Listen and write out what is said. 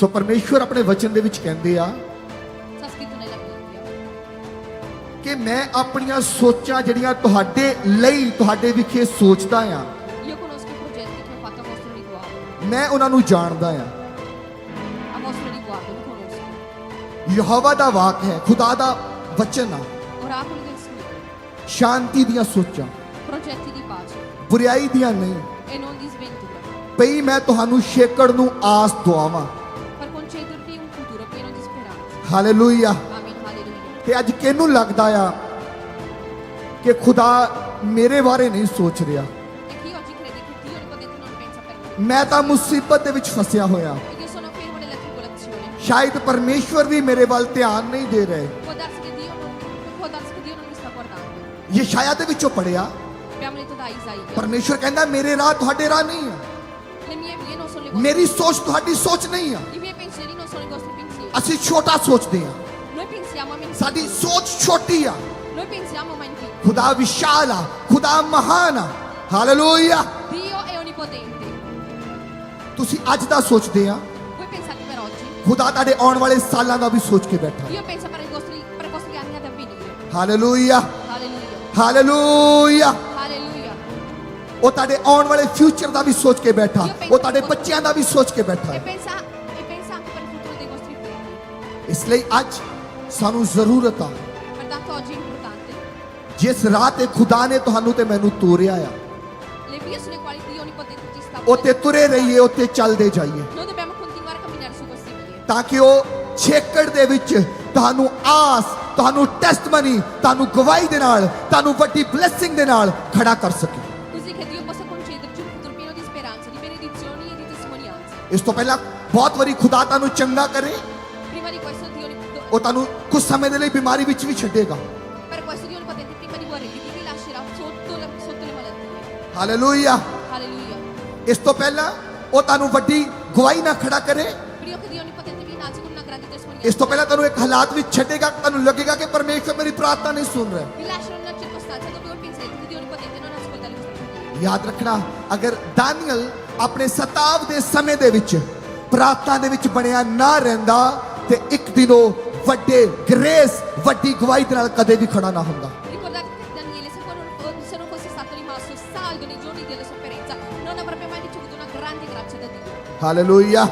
ਸੋ ਪਰਮੇਸ਼ਵਰ ਆਪਣੇ ਵਚਨ ਦੇ ਵਿੱਚ ਕਹਿੰਦੇ ਆ. ਕਿ ਮੈਂ ਆਪਣੀਆਂ ਸੋਚਾਂ ਜਿਹੜੀਆਂ ਤੁਹਾਡੇ ਲਈ ਤੁਹਾਡੇ ਵਿਖੇ ਸੋਚਦਾ ਆ. ਮੈਂ ਉਹਨਾਂ ਨੂੰ ਜਾਣਦਾ ਆ. ਯਹੋਵਾ ਦਾ ਵਾਕ ਹੈ ਖੁਦਾ ਦਾ ਵਚਨ ਆ. ਸ਼ਾਂਤੀ ਦੀਆਂ ਸੋਚਾਂ pace ਬੁਰਾਈ ਦੀਆਂ ਨਹੀਂ e. ਪਈ ਮੈਂ ਤੁਹਾਨੂੰ ਛੇਕੜ ਨੂੰ ਆਸ ਦਵਾਵਾਂ Futuro. ਹਾਲੇਲੂਇਆ. ਤੇ ਅੱਜ ਕਿਹਨੂੰ ਲੱਗਦਾ ਆ ਕਿ ਖੁਦਾ ਮੇਰੇ ਬਾਰੇ ਨਹੀਂ ਸੋਚ ਰਿਹਾ E chi oggi crede che Dio Onnipotente non pensa per me? ਮੈਂ ਤਾਂ ਮੁਸੀਬਤ ਦੇ ਵਿੱਚ ਫਸਿਆ ਹੋਇਆ E io sono fermo nella tribolazione. ਸ਼ਾਇਦ ਪਰਮੇਸ਼ਵਰ ਵੀ ਮੇਰੇ ਵੱਲ ਧਿਆਨ ਨਹੀਂ ਦੇ ਰਹੇ Può darsi che Dio non, può darsi che Dio non mi sta guardando. ਯਸ਼ਾਇਆ ਦੇ ਵਿੱਚੋਂ ਪੜਿਆ Abbiamo letto da Isaia. ਪਰਮੇਸ਼ਵਰ ਕਹਿੰਦਾ ਮੇਰੇ ਰਾਹ ਤੁਹਾਡੇ ਰਾਹ ਨਹੀਂ ਆ Le mie vie non sono le vostre. ਮੇਰੀ ਸੋਚ ਤੁਹਾਡੀ ਸੋਚ ਨਹੀਂ ਆ I miei ਅਸੀਂ ਛੋਟਾ ਸੋਚਦੇ ਆ Noi pensiamo a mente. ਸਾਡੀ ਸੋਚ ਛੋਟੀ ਆ Noi pensiamo ma in più. ਖੁਦਾ ਵਿਸ਼ਾਲ ਆ ਖੁਦਾ ਮਹਾਨ ਆ ਹਾਲੇਲੂਇਆ Dio è onnipotente. ਤੁਸੀਂ ਅੱਜ ਦਾ ਸੋਚਦੇ ਆ Voi pensate per oggi? ਖੁਦਾ ਤੁਹਾਡੇ ਆਉਣ ਵਾਲੇ ਸਾਲਾਂ ਦਾ ਵੀ ਸੋਚ ਕੇ ਬੈਠਾ Dio pensa per i vostri, per i vostri anni ad avvenire. Hallelujah Alleluia. Hallelujah Alleluia. ਉਹ ਤੁਹਾਡੇ ਆਉਣ ਵਾਲੇ ਫਿਊਚਰ ਦਾ ਵੀ ਸੋਚ ਕੇ ਬੈਠਾ ਉਹ ਤੁਹਾਡੇ ਬੱਚਿਆਂ ਦਾ ਵੀ ਸੋਚ ਕੇ ਬੈਠਾ E ਹੈ e pensa ਇਸ ਲਈ ਅੱਜ ਸਾਨੂੰ ਜ਼ਰੂਰਤ ਆ importante. ਜਿਸ ਰਾਹ ਤੇ ਖੁਦਾ ਨੇ ਤੁਹਾਨੂੰ ਤੇ ਮੈਨੂੰ ਤੋਰਿਆ ਆ Le vie sulle quali Dio Onnipotente ci sta ਉੱਤੇ ਤੁਰੇ ਰਹੀਏ ਉੱਤੇ ਚੱਲਦੇ ਜਾਈਏ Noi dobbiamo continuare a camminare su queste vie. ਤਾਂ ਕਿ ਉਹ ਛੇਕੜ ਦੇ ਵਿੱਚ ਤੁਹਾਨੂੰ ਆਸ ਤੁਹਾਨੂੰ ਟੈਸਟਮਨੀ ਤੁਹਾਨੂੰ ਗਵਾਹੀ ਦੇ ਨਾਲ ਤੁਹਾਨੂੰ ਵੱਡੀ ਬਲੇਸਿੰਗ ਦੇ ਨਾਲ ਖੜਾ ਕਰ ਸਕੇ Così che Dio possa concederci un futuro pieno di speranza, di benedizioni e di testimonianze. ਇਸ ਤੋਂ ਪਹਿਲਾਂ ਬਹੁਤ ਵਾਰੀ ਖੁਦਾ ਤੁਹਾਨੂੰ ਚੰਗਾ ਕਰੇ ਉਹ ਤੁਹਾਨੂੰ ਕੁਝ ਸਮੇਂ ਦੇ ਲਈ ਬਿਮਾਰੀ ਵਿੱਚ ਵੀ ਛੱਡੇਗਾ per questo Dio Onnipotente prima di guarirvi vi lascerà sotto, le- sotto le malattie. Hallelujah Alleluia. ਇਸ ਤੋਂ ਪਹਿਲਾਂ ਉਹ ਤੁਹਾਨੂੰ ਵੱਡੀ ਗਵਾਹੀ ਨਾਲ ਖੜਾ ਕਰੇ Prima che Dio Onnipotente vi innalzi con una grande ਇਸ testimonianza. ਤੋਂ ਪਹਿਲਾਂ ਤੁਹਾਨੂੰ ਇੱਕ ਹਾਲਾਤ ਵਿੱਚ ਛੱਡੇਗਾ ਤੁਹਾਨੂੰ ਲੱਗੇਗਾ ਕਿ ਪਰਮੇਸ਼ਰ ਮੇਰੀ ਪ੍ਰਾਰਥਨਾ ਨਹੀਂ ਸੁਣ ਰਿਹਾ Vi lascerà in una circostanza dove voi penserete che Dio Onnipotente non ascolta le vostre preghiere. ਯਾਦ ਰੱਖਣਾ ਅਗਰ ਦਾਨੀਅਲ ਆਪਣੇ ਸਤਾਵ ਦੇ ਸਮੇਂ ਦੇ ਵਿੱਚ ਪ੍ਰਾਰਥਨਾ ਦੇ ਵਿੱਚ ਬਣਿਆ ਨਾ ਰਹਿੰਦਾ ਤੇ ਇੱਕ ਦਿਨ ਉਹ ਵੱਡੇ ਗ੍ਰੇਸ ਵੱਡੀ ਗਵਾਹੀ ਦੇ ਨਾਲ ਕਦੇ ਵੀ ਖੜਾ ਨਾ ਹੁੰਦਾ Ricordate che Daniele, se, non- se non fosse stato rimasto saldo nei giorni della sofferenza, non avrebbe mai ricevuto una grande grazia da Dio. Hallelujah